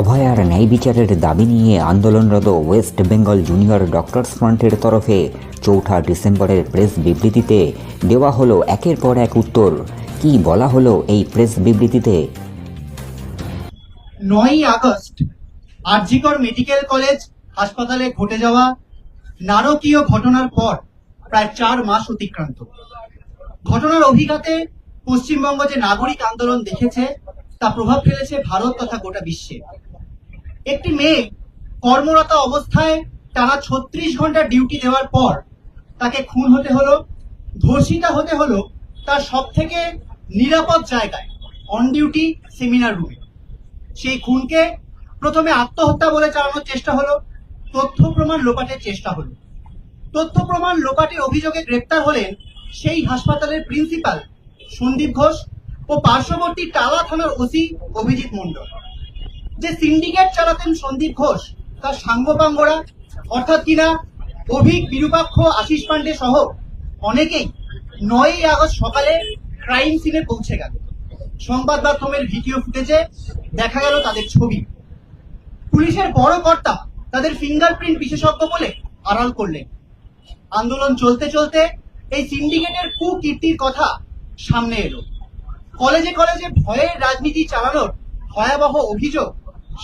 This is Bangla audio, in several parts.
অভয়ার ন্যায় বিচারের দাবি নিয়ে আন্দোলনরত ওয়েস্ট বেঙ্গল জুনিয়র ডক্টরস ফ্রন্টের তরফে চৌঠা ডিসেম্বরের প্রেস বিবৃতিতে দেওয়া হলো একের পর এক উত্তর। কি বলা হলো এই প্রেস বিবৃতিতে? নয়ই আগস্ট, আরজিকর মেডিকেল কলেজ হাসপাতালে ঘটে যাওয়া নারকীয় ঘটনার পর প্রায় চার মাস অতিক্রান্ত। ঘটনার অভিঘাতে পশ্চিমবঙ্গ যে নাগরিক আন্দোলন দেখেছে তা প্রভাব ফেলেছে ভারত তথা গোটা বিশ্বে। একটি মেয়ে কর্মরত অবস্থায় টানা ছত্রিশ ঘণ্টা ডিউটি দেওয়ার পর তাকে খুন হতে হলো, ধর্ষিতা হতে হলো তার সব থেকে নিরাপদ জায়গায় অন ডিউটি সেমিনার রুমে সেই খুনকে প্রথমে আত্মহত্যা বলে চালানোর চেষ্টা হলো, তথ্য প্রমাণ লোপাটের চেষ্টা হলো। তথ্য প্রমাণ লোপাটের অভিযোগে গ্রেপ্তার হলেন সেই হাসপাতালের প্রিন্সিপাল সন্দীপ ঘোষ ও পার্শ্ববর্তী টালা থানার ওসি অভিজিৎ মণ্ডল। যে সিন্ডিকেট চালাতেন সন্দীপ ঘোষ, তার সাঙ্গপাঙ্গরা অর্থাৎ কিনা অভিক, বিরূপাক্ষ, আশিস পান্ডে সহ অনেকেই নয়ই আগস্ট সকালে ক্রাইম সিনে পৌঁছে গেল। সংবাদ মাধ্যমের ভিডিও ফুটেজে দেখা গেল তাদের ছবি। পুলিশের বড় কর্তা তাদের ফিঙ্গারপ্রিন্ট বিশেষজ্ঞ বলে আড়াল করলেন। আন্দোলন চলতে চলতে এই সিন্ডিকেটের কুকীর্তির কথা সামনে এলো। কলেজে কলেজে ভয়ের রাজনীতি চালানোর ভয়াবহ অভিযোগ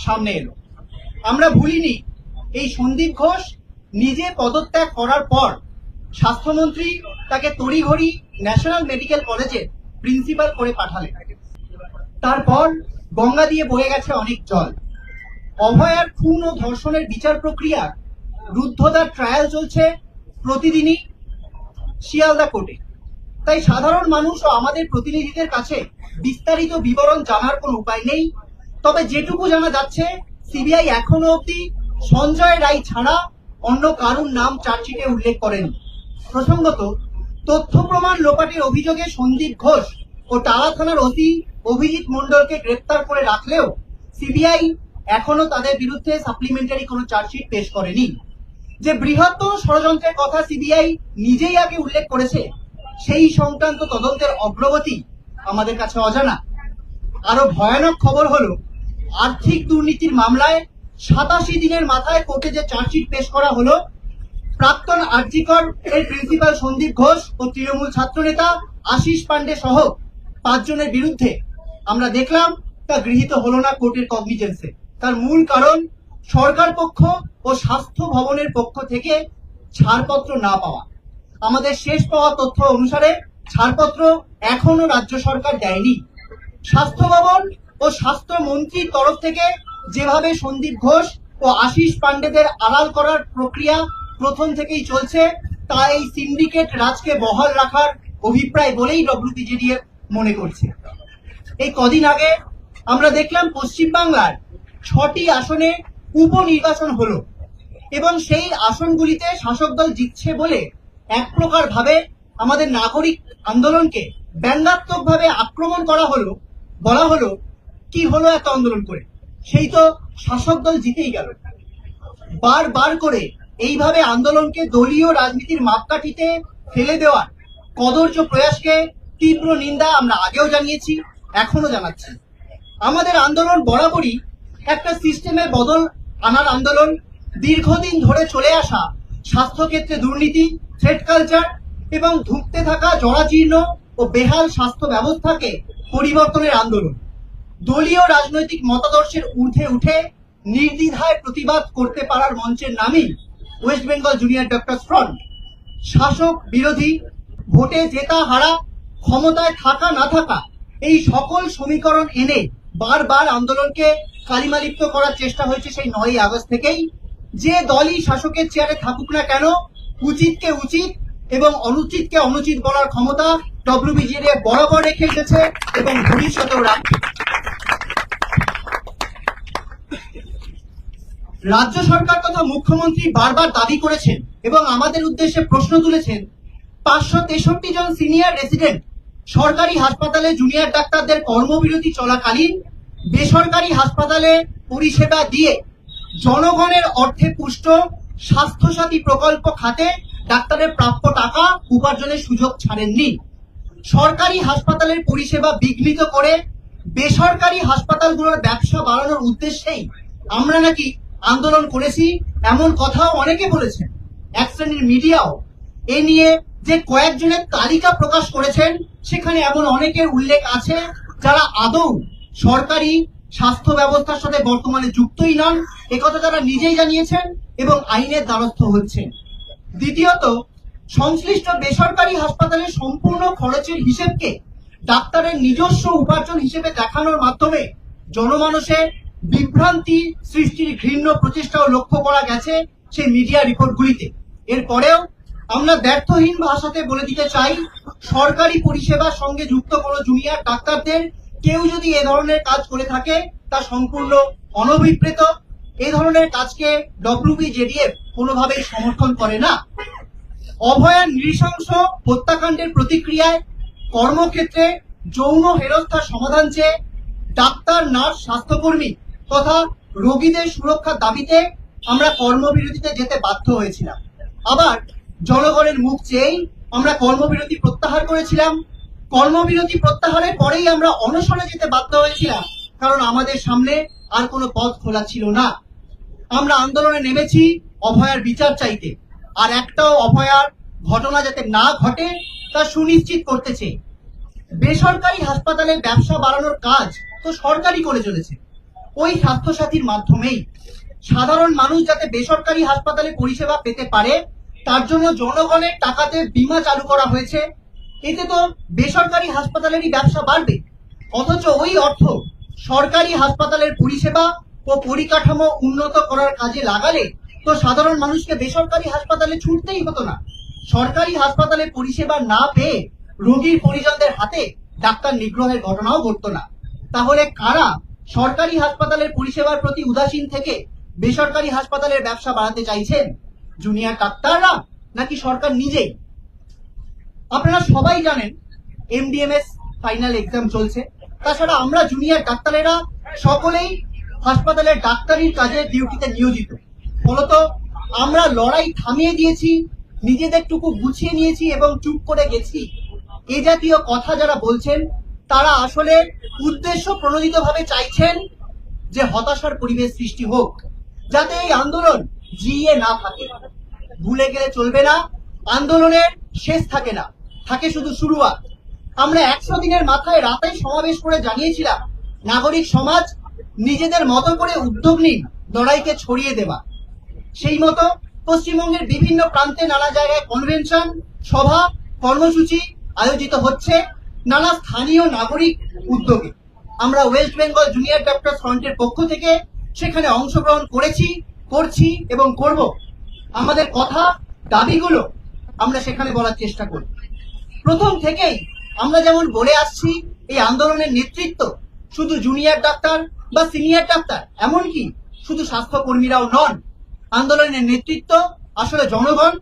সামনে এলো। আমরা ভুলিনি, এই সন্দীপ ঘোষ নিজে পদত্যাগ করার পর স্বাস্থ্যমন্ত্রী তাকে তড়িঘড়ি ন্যাশনাল মেডিকেল কলেজে প্রিন্সিপাল করে পাঠালেন। তারপর গঙ্গা দিয়ে বয়ে গেছে অনেক জল। অভয়ার খুন ও ধর্ষণের বিচার প্রক্রিয়া, রুদ্ধতার ট্রায়াল চলছে প্রতিদিনই শিয়ালদা কোর্টে। তাই সাধারণ মানুষ ও আমাদের প্রতিনিধিদের কাছে বিস্তারিত বিবরণ জানার কোনো উপায় নেই। তবে যেটুকু জানা যাচ্ছে, সিবিআই এখনও অবধি সঞ্জয় রায় ছাড়া অন্য কারুর নাম চার্জশিটে উল্লেখ করেনি। প্রসঙ্গত, তথ্য প্রমাণ লোপাটের অভিযোগে সন্দীপ ঘোষ ও টালা থানার অতি অভিজিৎ মণ্ডলকে গ্রেপ্তার করে রাখলেও সিবিআই এখনও তাদের বিরুদ্ধে সাপ্লিমেন্টারি কোনো চার্জশিট পেশ করেনি। যে বৃহত্তর ষড়যন্ত্রের কথা সিবিআই নিজেই আগে উল্লেখ করেছে সেই সংক্রান্ত তদন্তের অগ্রগতি আমাদের কাছে অজানা। আরও ভয়ানক খবর হলো, আর্থিক দুর্নীতির মামলায় সাতাশি দিনের মাথায় কোর্টে যে চার্জশিট পেশ করা হলো, প্রাক্তন আর্জিকর এর প্রিন্সিপাল সন্দীপ ঘোষ ও তৃণমূল ছাত্রনেতা আশিস পান্ডে সহ পাঁচজনের বিরুদ্ধে আমরা দেখলাম, তা গৃহীত হলো না কোর্টের কগনিজেন্সে তার মূল কারণ, সরকার পক্ষ ও স্বাস্থ্য ভবনের পক্ষ থেকে ছাড়পত্র না পাওয়া। আমাদের শেষ পাওয়া তথ্য অনুসারে ছাড়পত্র এখনও রাজ্য সরকার দেয়নি। স্বাস্থ্য ভবন ও স্বাস্থ্যমন্ত্রীর তরফ থেকে যেভাবে সন্দীপ ঘোষ ও আশিস পান্ডেদের আড়াল করার প্রক্রিয়া প্রথম থেকেই চলছে, তা এই সিন্ডিকেট রাজকে বহাল রাখার অভিপ্রায় বলেই ডব্লিউপিজেডিএ মনে করছে। এই কদিন আগে আমরা দেখলাম পশ্চিমবাংলার ছটি আসনে উপনির্বাচন হলো এবং সেই আসনগুলিতে শাসক দল জিতছে বলে এক প্রকার ভাবে আমাদের নাগরিক আন্দোলনকে ব্যঙ্গাত্মক ভাবে আক্রমণ করা হলো, বলা হলো, কি হলো এত আন্দোলন করে? সেই তো শাসক দল জিতেই গেল। বার বার করে এইভাবে আন্দোলনকে দলীয় রাজনীতির মাপকাঠিতে ফেলে দেওয়ার কদর্য প্রয়াসকে তীব্র নিন্দা আমরা আগেও জানিয়েছি এখনও জানাচ্ছি। আমাদের আন্দোলন বরাবরই একটা সিস্টেমের বদল আনার আন্দোলন, দীর্ঘদিন ধরে চলে আসা স্বাস্থ্যক্ষেত্রে দুর্নীতি থ্রেড কালচার এবং ধুঁকতে থাকা জরাজীর্ণ ও বেহাল স্বাস্থ্য ব্যবস্থাকে পরিবর্তনের আন্দোলন। দলীয় রাজনৈতিক মতাদর্শের ঊর্ধ্বে উঠে নির্দ্বিধায় প্রতিবাদ করতে পারার মঞ্চের নামই West Bengal junior doctor front শাসক, বিরোধী, ভোটে জেতা হারা, ক্ষমতায় থাকা না থাকা, এই সকল সমীকরণ এনে বারবার আন্দোলনকে কালিমালিপ্ত করার চেষ্টা হয়েছে সেই নয়ই আগস্ট থেকেই। যে দলই শাসকের চেয়ারে থাকুক না কেন উচিতকে উচিত এবং অনুচিতকে অনুচিত বলার ক্ষমতা ডব্লিউবিজিএ বরাবর রেখে এসেছে এবং ভবিষ্যতেও রাখবে। রাজ্য সরকার তথা মুখ্যমন্ত্রী বারবার দাবি করেছেন এবং আমাদের উদ্দেশ্যে প্রশ্ন তুলেছেন, পাঁচশো তেষট্টি জন সিনিয়র রেসিডেন্ট সরকারি হাসপাতালে জুনিয়র ডাক্তারদের কর্মবিরতি চলাকালীন বেসরকারি হাসপাতালে পরিষেবা দিয়ে জনগণের অর্থে পুষ্ট স্বাস্থ্যসাথী প্রকল্প খাতে ডাক্তারের প্রাপ্য টাকা উপার্জনের সুযোগ ছাড়েননি। সরকারি হাসপাতালের পরিষেবা বিঘ্নিত করে বেসরকারি হাসপাতালগুলোর ব্যবসা বাড়ানোর উদ্দেশ্যেই আমরা নাকি আন্দোলন করেছি, এমন কথাও অনেকে বলেছেন। এক শ্রেণির মিডিয়াও এ নিয়ে যে কয়েকজনের তালিকা প্রকাশ করেছেন, সেখানে এমন অনেকের উল্লেখ আছে যারা আদৌ সরকারি স্বাস্থ্য ব্যবস্থার সাথে বর্তমানে যুক্তই নন। একথা তারা নিজেই জানিয়েছেন। এবং আইনের দ্বারস্থ হচ্ছেন। দ্বিতীয়ত, সংশ্লিষ্ট বেসরকারি হাসপাতালের সম্পূর্ণ খরচের হিসেবকে ডাক্তারের নিজস্ব উপার্জন হিসেবে দেখানোর মাধ্যমে জনমানসের বিভ্রান্তি সৃষ্টির ঘৃণ্য প্রচেষ্টাও লক্ষ্য করা গেছে সেই মিডিয়া রিপোর্টগুলিতে। এরপরেও আমরা ব্যর্থহীন ভাষাতে বলে দিতে চাই, সরকারি পরিষেবার সঙ্গে যুক্ত কোনো জুনিয়র ডাক্তারদের কেউ যদি এ ধরনের কাজ করে থাকে, তা সম্পূর্ণ অনভিপ্রেত এ ধরনের কাজকে ডব্লিউবি জেডিএফ কোনোভাবেই সমর্থন করে না। অভয়ার নৃশংস হত্যাকাণ্ডের প্রতিক্রিয়ায় কর্মক্ষেত্রে যৌন হেরস্থার সমাধান চেয়ে ডাক্তার, নার্স, স্বাস্থ্যকর্মী তথা রোগীদের সুরক্ষার দাবিতে আমরা কর্মবিরতিতে যেতে বাধ্য হয়েছিলাম। আবার জনগণের মুখ চেয়েই আমরা কর্মবিরতি প্রত্যাহার করেছিলাম। কর্মবিরতি প্রত্যাহারের পরেই আমরা অনশনে যেতে বাধ্য হয়েছিলাম। কারণ আমাদের সামনে আর কোনো পথ খোলা ছিল না। আমরা আন্দোলনে নেমেছি অভয়ার বিচার চাইতে। আর একটাও অভয়ার ঘটনা যাতে না ঘটে, তা সুনিশ্চিত করতেছে। বেসরকারি হাসপাতালে ব্যবসা বাড়ানোর কাজ তো সরকারি করে চলেছে। ওই স্বাস্থ্যসাথীর মাধ্যমেই। সাধারণ মানুষ যাতে বেসরকারি হাসপাতালে পরিষেবা পেতে পারে, তার জন্য জনগণের টাকাতে বীমা চালু করা হয়েছে। এতে তো বেসরকারি হাসপাতালেরই ব্যবসা বাড়বে। অথচ ওই অর্থ সরকারি হাসপাতালের পরিষেবা ও পরিকাঠামো উন্নত করার কাজে লাগালে তো সাধারণ মানুষকে বেসরকারি হাসপাতালে ছুটতেই হতো না। সরকারি হাসপাতালে পরিষেবা না পেয়ে রোগীর পরিজনদের হাতে ডাক্তার নিগ্রহের ঘটনাও ঘটত না। তাহলে কারা সরকারি হাসপাতালের পরিষেবার প্রতি উদাসীন থেকে বেসরকারি হাসপাতালের ব্যবসা বাড়াতে চাইছেন জুনিয়র ডাক্তাররা নাকি সরকার নিজেই আপনারা সবাই জানেন এমডিএমএস ফাইনাল এক্সাম চলছে। তাছাড়া আমরা জুনিয়র ডাক্তারেরা সকলেই হাসপাতালের ডাক্তারির কাজে ডিউটিতে নিয়োজিত। ফলত আমরা লড়াই থামিয়ে দিয়েছি নিজেদের টুকু গুছিয়ে নিয়েছি এবং চুপ করে গেছি। এ জাতীয় কথা যারা বলছেন, তারা আসলে উদ্দেশ্য প্রণোদিত ভাবে চাইছেন যে হতাশার পরিবেশ সৃষ্টি হোক, যাতে এই আন্দোলন জিয়ে না থাকে। ভুলে গেলে চলবে না, আন্দোলনের শেষ থাকে না, থাকে শুধু শুরুয়াত। আমরা একশো দিনের মাথায় রাতাই সমাবেশ করে জানিয়েছিলাম, নাগরিক সমাজ নিজেদের মতো করে উদ্যোগ নিন, লড়াইকে ছড়িয়ে দেওয়া। সেই মতো পশ্চিমবঙ্গের বিভিন্ন প্রান্তে নানা জায়গায় কনভেনশন, সভা, কর্মসূচি আয়োজিত হচ্ছে নানা স্থানীয় নাগরিক উদ্যোগে। আমরা ওয়েস্ট বেঙ্গল জুনিয়র ডক্টর ফ্রন্টের পক্ষ থেকে সেখানে অংশগ্রহণ করেছি, করছি এবং করব। আমাদের কথা, দাবিগুলো আমরা সেখানে বলার চেষ্টা করি। প্রথম থেকেই আমরা যেমন বলে আসছি, এই আন্দোলনের নেতৃত্ব শুধু জুনিয়র ডাক্তার বা সিনিয়র ডাক্তার এমনকি শুধু স্বাস্থ্যকর্মীরাও নন। আন্দোলনের নেতৃত্ব আসলে জনগণ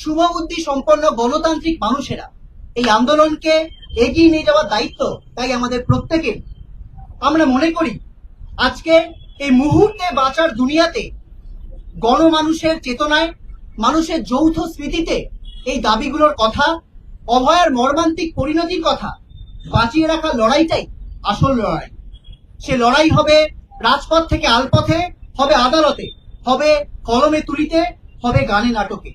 শুভবুদ্ধি সম্পন্ন গণতান্ত্রিক মানুষেরা। এই আন্দোলনকে এগিয়ে নিয়ে যাওয়ার দায়িত্ব তাই আমাদের প্রত্যেকের। আমরা মনে করি, আজকে এই মুহূর্তে বাঁচার দুনিয়াতে গণমানুষের চেতনায়, মানুষের যৌথ স্মৃতিতে এই দাবিগুলোর কথা অভয়ার মর্মান্তিক পরিণতির কথা বাঁচিয়ে রাখার লড়াইটাই আসল লড়াই। সে লড়াই হবে রাজপথ থেকে আলপথে, হবে আদালতে, হবে কলমে তুলিতে, হবে গানে নাটকে।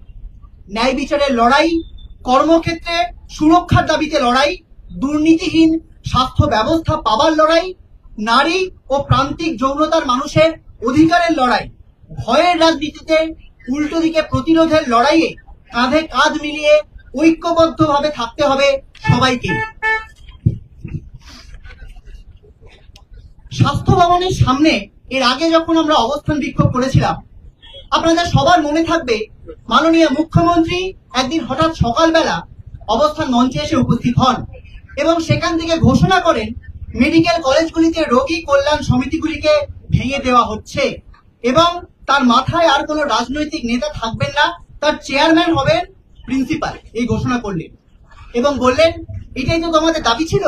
ন্যায় বিচারের লড়াই, কর্মক্ষেত্রে সুরক্ষার দাবিতে লড়াই, দুর্নীতিহীন স্বাস্থ্য ব্যবস্থা পাবার লড়াই, নারী ও প্রান্তিক যৌনতার মানুষের অধিকারের লড়াই, ভয়ের রাজনীতিতে উল্টো দিকে প্রতিরোধের লড়াইয়ে কাঁধে কাঁধ মিলিয়ে ঐক্যবদ্ধভাবে থাকতে হবে সবাইকে। স্বাস্থ্য ভবনের সামনে, এর আগে যখন আমরা অবস্থান বিক্ষোভ করেছিলাম, আপনাদের সবার মনে থাকবে, মাননীয় মুখ্যমন্ত্রী একদিন হঠাৎ সকালবেলা অবস্থান মঞ্চে এসে উপস্থিত হন এবং সেখান থেকে ঘোষণা করেন, মেডিকেল কলেজগুলিতে রোগী কল্যাণ সমিতিগুলিকে ভেঙে দেওয়া হচ্ছে এবং তার মাথায় আর কোনো রাজনৈতিক নেতা থাকবেন না, তার চেয়ারম্যান হবেন প্রিন্সিপাল এই ঘোষণা করলেন। এবং বললেন, এটাই তো তোমাদের দাবি ছিল?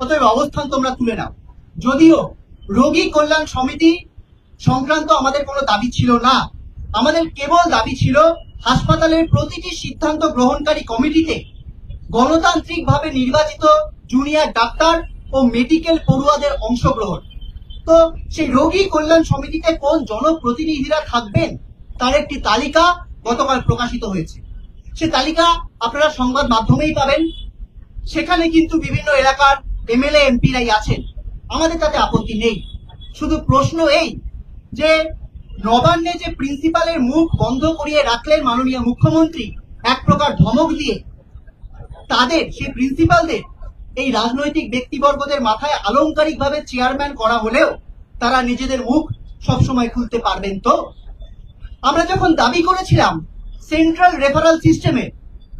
অতএব অবস্থান তোমরা তুলে নাও। যদিও রোগী কল্যাণ সমিতি সংক্রান্ত আমাদের কোনো দাবি ছিল না। আমাদের কেবল দাবি ছিল, হাসপাতালের প্রতিটি সিদ্ধান্ত গ্রহণকারী কমিটিতে গণতান্ত্রিকভাবে নির্বাচিত জুনিয়র ডাক্তার ও মেডিকেল পড়ুয়াদের অংশগ্রহণ। তো সেই রোগী কল্যাণ সমিতিতে কোন জনপ্রতিনিধিরা থাকবেন, তার একটি তালিকা গতকাল প্রকাশিত হয়েছে। সে তালিকা আপনারা সংবাদ মাধ্যমেই পাবেন। সেখানে কিন্তু বিভিন্ন এলাকার এমএলএ, এমপিরাই আছেন। আমাদের তাতে আপত্তি নেই। শুধু প্রশ্ন এই যে নবান্নে যে প্রিন্সিপালের মুখ বন্ধ করিয়ে রাখলেন মাননীয় মুখ্যমন্ত্রী, এক প্রকার ধমক দিয়ে, তাদের, সেই প্রিন্সিপালদের, এই রাজনৈতিক ব্যক্তিবর্গদের মাথায় আলংকারিকভাবে চেয়ারম্যান করা হলেও তারা নিজেদের মুখ সবসময় খুলতে পারবেন তো? আমরা যখন দাবি করেছিলাম সেন্ট্রাল রেফারাল সিস্টেমে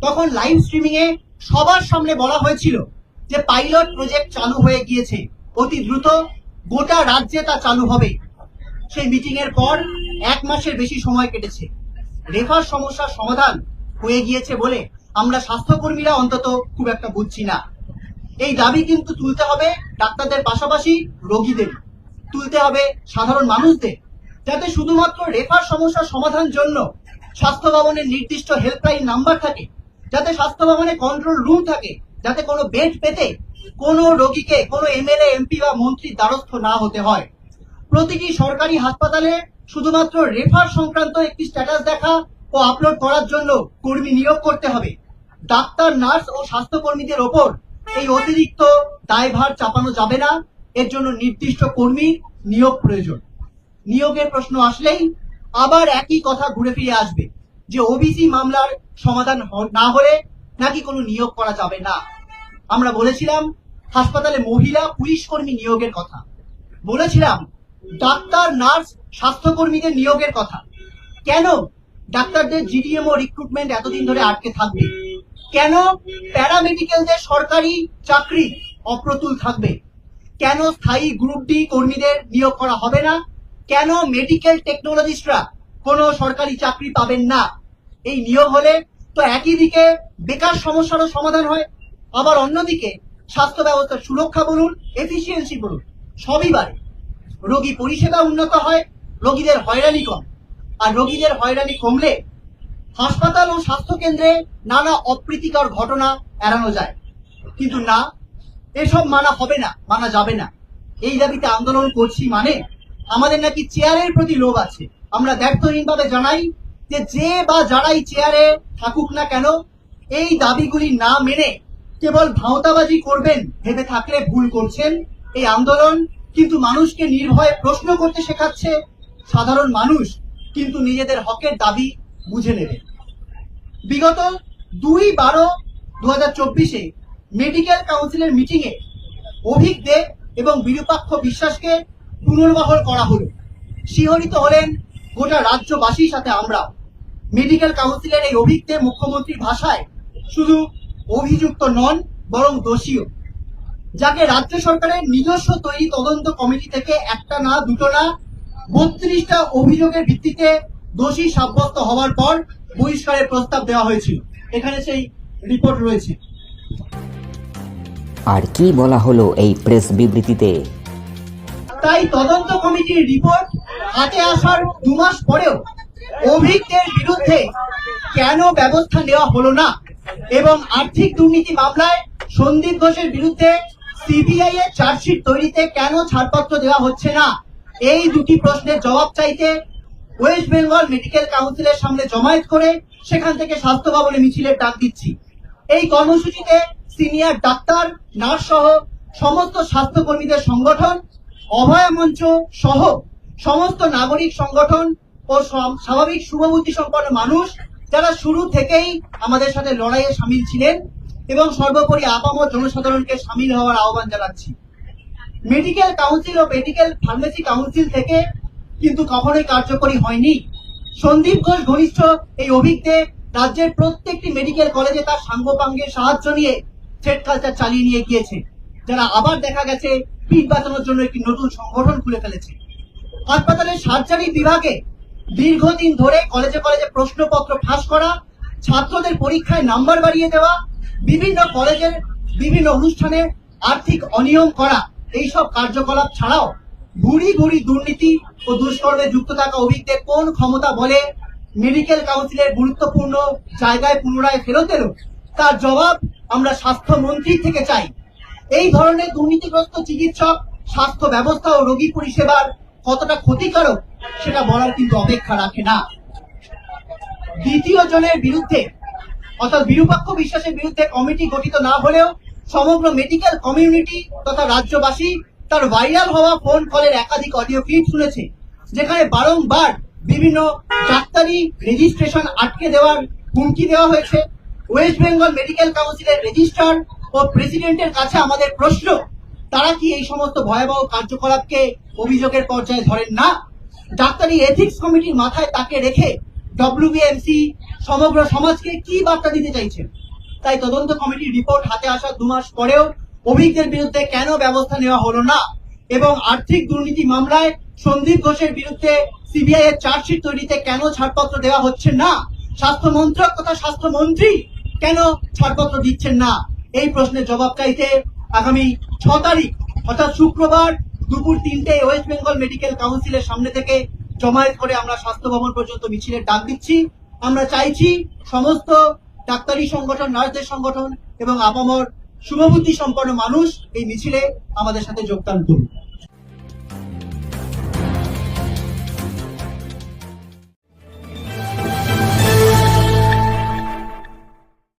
তখন লাইভ স্ট্রিমিং এ সবার সামনে বলা হয়েছিল যে পাইলট প্রজেক্ট চালু হয়ে গিয়েছে। অতি দ্রুত গোটা রাজ্যে তা চালু হবে। সেই মিটিং এর পর এক মাসের বেশি সময় কেটেছে। রেফার সমস্যার সমাধান হয়ে গিয়েছে বলে আমরা স্বাস্থ্যকর্মীরা অন্তত খুব একটা বুঝছি না। এই দাবি কিন্তু তুলতে হবে ডাক্তারদের পাশাপাশি রোগীদের। তুলতে হবে সাধারণ মানুষদের। যাতে শুধুমাত্র রেফার সমস্যার সমাধান জন্য স্বাস্থ্য ভবনের নির্দিষ্ট হেল্পলাইন নাম্বার থাকে, যাতে স্বাস্থ্য ভবনে কন্ট্রোল রুম থাকে, যাতে কোনো বেড পেতে কোনো রোগীকে, কোনো এমএলএ এমপি বা মন্ত্রীর দ্বারস্থ না হতে হয়। প্রতিটি সরকারি হাসপাতালে শুধুমাত্র রেফার সংক্রান্ত একটি স্ট্যাটাস দেখা ও আপলোড করার জন্য কর্মী নিয়োগ করতে হবে। ডাক্তার, নার্স ও স্বাস্থ্যকর্মীদের ওপর এই অতিরিক্ত দায়ভার চাপানো যাবে না। এর জন্য নির্দিষ্ট কর্মী নিয়োগ প্রয়োজন। নিয়োগের প্রশ্ন আসলেই আবার একই কথা ঘুরে ফিরে আসবে, যে ওবিসি মামলার সমাধান না হলে নাকি কোনো নিয়োগ করা যাবে না। আমরা বলেছিলাম, হাসপাতালে মহিলা পুলিশ কর্মী নিয়োগের কথা। বলেছিলাম, ডাক্তার, নার্স, স্বাস্থ্যকর্মীদের নিয়োগের কথা। কেন ডাক্তারদের জিডিএমও রিক্রুটমেন্ট এতদিন ধরে আটকে থাকবে? কেন প্যারামেডিক্যালদের সরকারি চাকরি অপ্রতুল থাকবে? কেন স্থায়ী গ্রুপ ডি কর্মীদের নিয়োগ করা হবে না? কেন মেডিকেল টেকনোলজিস্টরা কোনো সরকারি চাকরি পাবেন না? এই নিয়োগ হলে তো একই দিকে বেকার সমস্যারও সমাধান হয়। আবার অন্যদিকে স্বাস্থ্য ব্যবস্থার সুরক্ষা বলুন এফিসিয়েন্সি বলুন, সবই বাড়ে। রোগী পরিষেবা উন্নত হয়, রোগীদের হয়রানি কম। আর রোগীদের হয়রানি কমলে হাসপাতাল ও স্বাস্থ্য কেন্দ্রে নানা অপ্রীতিকর ঘটনা এড়ানো যায়। কিন্তু না, এসব মানা হবে না, মানা যাবে না। এই দাবিতে আন্দোলন করছি মানে আমাদের নাকি চেয়ারের প্রতি লোভ আছে। আমরা ব্যর্থহীনভাবে জানাই যে যে বা যারাই চেয়ারে থাকুক না কেন, এই দাবিগুলি না মেনে কেবল ভাওতাবাজি করবেন ভেবে থাকলে ভুল করছেন, এই আন্দোলন কিন্তু মানুষকে নির্ভয়ে প্রশ্ন করতে শেখাচ্ছে। সাধারণ মানুষ কিন্তু নিজেদের হকের দাবি বুঝে নেবে। বিগত দুই বারো দু হাজার চব্বিশে মেডিকেল কাউন্সিলের মিটিংয়ে দে এবং বিরূপাক্ষ বিশ্বাসকে পুনর্বহল করা হলো। শিহরিত হলেন গোটা রাজ্যবাসীর সাথে আমরাও। মেডিকেল কাউন্সিলের এই অভিক দে মুখ্যমন্ত্রীর ভাষায় শুধু অভিযুক্ত নন, বরং দোষীও। যাকে রাজ্য সরকারের নিজস্ব তৈরি তদন্ত কমিটি থেকে একটা না, দুটো না, বত্রিশটা অভিযোগের ভিত্তিতে দোষী সাব্যস্ত হওয়ার পর বহিষ্কারের প্রস্তাব দেওয়া হয়েছিল। এখানে সেই রিপোর্ট রয়েছে। আর কি বলা হলো এই প্রেস বিবৃতিতে? তাই তদন্ত কমিটির রিপোর্ট হাতে আসার দু মাস পরেও অভিজ্ঞদের বিরুদ্ধে কেন ব্যবস্থা নেওয়া হলো না? এবং আর্থিক দুর্নীতি মামলায় সন্দীপ ঘোষের বিরুদ্ধে সিবিআই এর চার্জশিট তৈরিতে কেন ছাড়পত্র দেওয়া হচ্ছে না? এই দুটি প্রশ্নের জবাব চাইতে ওয়েস্ট বেঙ্গল মেডিকেল কাউন্সিলের সামনে জমায়েত করে সেখান থেকে স্বাস্থ্য ভবনে মিছিলের ডাক দিচ্ছি। এই কর্মসূচিতে সিনিয়র ডাক্তার, নার্স সহ সমস্ত স্বাস্থ্যকর্মীদের সংগঠন অভয় মঞ্চ সহ সমস্ত নাগরিক সংগঠন ও স্বাভাবিক শুভবুদ্ধি সম্পন্ন মানুষ যারা শুরু থেকেই আমাদের সাথে লড়াইয়ে সামিল ছিলেন এবং সর্বোপরি আপামর জনসাধারণকে সামিল হওয়ার আহ্বান জানাচ্ছি। মেডিকেল কাউন্সিল ও মেডিকেল ফার্মেসি কাউন্সিল থেকে কিন্তু কখনোই কার্যকরী হয়নি। সন্দীপ ঘোষ ঘনিষ্ঠ এই অভিজ্ঞে রাজ্যের প্রত্যেকটি মেডিকেল কলেজে তার সাঙ্গপাঙ্গের সাহায্য নিয়ে থ্রেড কালচার চালিয়ে নিয়ে গিয়েছে। যারা আবার দেখা গেছে পিঠ বাঁচানোর জন্য একটি নতুন সংগঠন খুলে ফেলেছে। হাসপাতালের সার্জারি বিভাগে দীর্ঘদিন ধরে কলেজে কলেজে প্রশ্নপত্র ফাঁস করা, ছাত্রদের পরীক্ষায় নাম্বার বাড়িয়ে দেওয়া, বিভিন্ন কলেজের বিভিন্ন অনুষ্ঠানে আর্থিক অনিয়ম করা, এইসব কার্যকলাপ ছাড়াও ভুরি ভুরি দুর্নীতি ও দুষ্কর্মে যুক্ত থাকা অভিজ্ঞদের কোন ক্ষমতা বলে মেডিকেল কাউন্সিলের গুরুত্বপূর্ণ জায়গায় পুনরায় ফেরত এলো? তার জবাব আমরা স্বাস্থ্যমন্ত্রী থেকে চাই। এই ধরনের দুর্নীতিগ্রস্ত চিকিৎসক, স্বাস্থ্য ব্যবস্থা ও রোগী পরিষেবার কতটা ক্ষতিকারক, সেটা বলার কিন্তু অপেক্ষা রাখে না। দ্বিতীয় জনের বিরুদ্ধে, অর্থাৎ বিরূপাক্ষ বিশ্বাসের বিরুদ্ধে কমিটি গঠিত না হলেও সমগ্র মেডিকেল কমিউনিটি তথা রাজ্যবাসী তার ভাইরাল হওয়া ফোন কলের একাধিক অডিও ক্লিপ শুনেছে, যেখানে বারংবার বিভিন্ন ডাক্তারি রেজিস্ট্রেশন আটকে দেওয়ার হুমকি দেওয়া হয়েছে। ওয়েস্ট বেঙ্গল মেডিকেল কাউন্সিলের রেজিস্ট্রার ও প্রেসিডেন্টের কাছে আমাদের প্রশ্ন, তারা কি এই সমস্ত ভয়াবহ কার্যকলাপকে অভিযোগের পর্যায়ে ধরেন না? ডাক্তারি এথিক্স কমিটির মাথায় তাকে রেখে ডব্লিউবিএমসি সমগ্র সমাজকে কি বার্তা দিতে চাইছেন? তাই তদন্ত কমিটির রিপোর্ট হাতে আসার দু মাস পরেও অভিজ্ঞের বিরুদ্ধে কেন ব্যবস্থা নেওয়া হলো না? এবং আর্থিক দুর্নীতি মামলায় সন্দীপ ঘোষের বিরুদ্ধে সিবিআই এর চার্জশিট তৈরিতে কেন ছাড়পত্র দেওয়া হচ্ছে না? স্বাস্থ্য মন্ত্রক তথা স্বাস্থ্যমন্ত্রী কেন ছাড়পত্র দিচ্ছেন না? এই প্রশ্নের জবাব চাইতে আগামী ছ তারিখ, অর্থাৎ শুক্রবার দুপুর তিনটে ওয়েস্ট বেঙ্গল মেডিকেল কাউন্সিলের সামনে থেকে জমায়েত করে আমরা স্বাস্থ্য ভবন পর্যন্ত মিছিলের ডাক দিচ্ছি। আমরা চাইছি সমস্ত ডাক্তারি সংগঠন, নার্সদের সংগঠন এবং আপামর শুভবুদ্ধি সম্পন্ন মানুষ এই মিছিলে আমাদের সাথে যোগদান করুন